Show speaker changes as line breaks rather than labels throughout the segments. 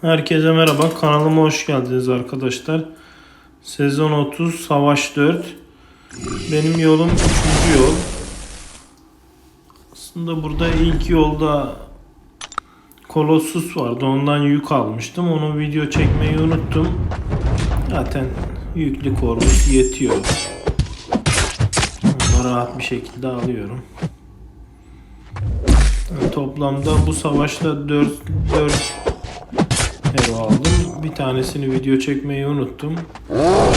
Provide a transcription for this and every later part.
Herkese merhaba. Kanalıma hoş geldiniz arkadaşlar. Sezon 30 Savaş 4. Benim yolum 3. yol. Aslında burada ilk yolda Kolossus vardı. Ondan yük almıştım. Onu video çekmeyi unuttum. Zaten yüklü korvus yetiyor. Onu rahat bir şekilde alıyorum. Yani toplamda bu savaşta 4 4 hero aldım. Bir tanesini video çekmeyi unuttum. Kolossus'u.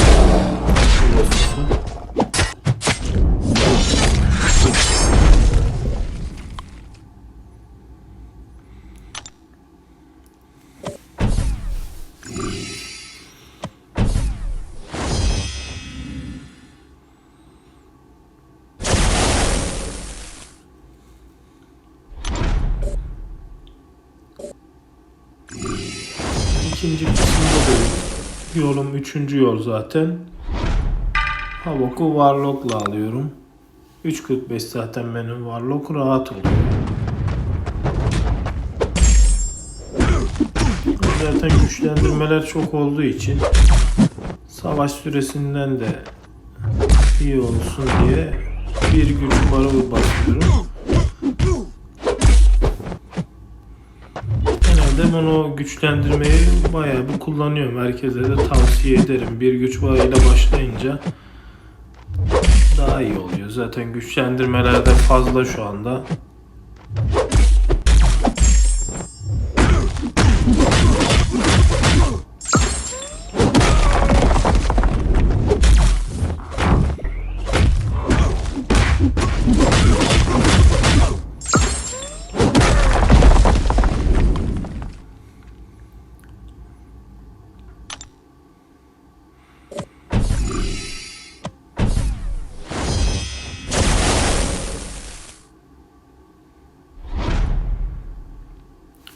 İkinci kısımda da yolum üçüncü yol zaten. Havok'u Warlock'la alıyorum. 3.45 zaten benim Warlock rahat oluyor. Zaten güçlendirmeler çok olduğu için savaş süresinden de iyi olsun diye bir güç barı basıyorum. Ben o güçlendirmeyi bayağı bir kullanıyorum. Herkese de tavsiye ederim. Bir güç bağıyla başlayınca daha iyi oluyor. Zaten güçlendirmeler de fazla şu anda.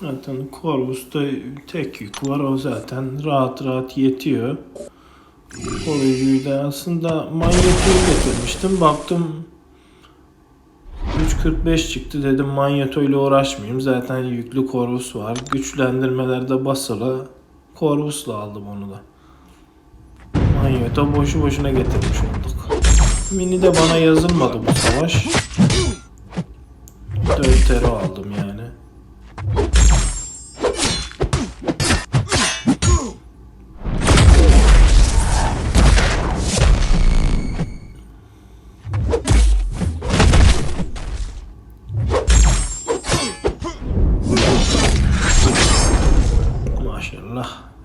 Zaten Corvus'ta tek yük var. O zaten rahat rahat yetiyor. Koruyucuyu da aslında manyetoyu getirmiştim. Baktım 3.45 çıktı dedim manyetoyla uğraşmayayım. Zaten yüklü Corvus var. Güçlendirmelerde basılı. Corvus'la aldım onu da. Manyeto boşu boşuna getirmiş olduk. Mini de bana yazılmadı bu savaş. 4 tero aldım yani.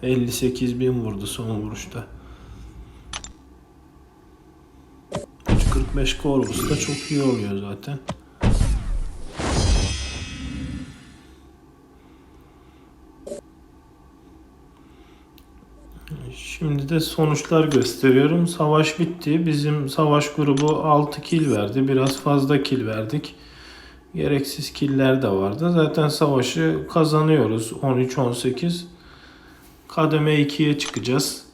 58 bin vurdu son vuruşta. 3.45 Corvus da çok iyi oluyor zaten. Şimdi de sonuçlar gösteriyorum. Savaş bitti. Bizim savaş grubu 6 kill verdi. Biraz fazla kill verdik. Gereksiz killer de vardı. Zaten savaşı kazanıyoruz. 13-18. Kademe 2'ye çıkacağız.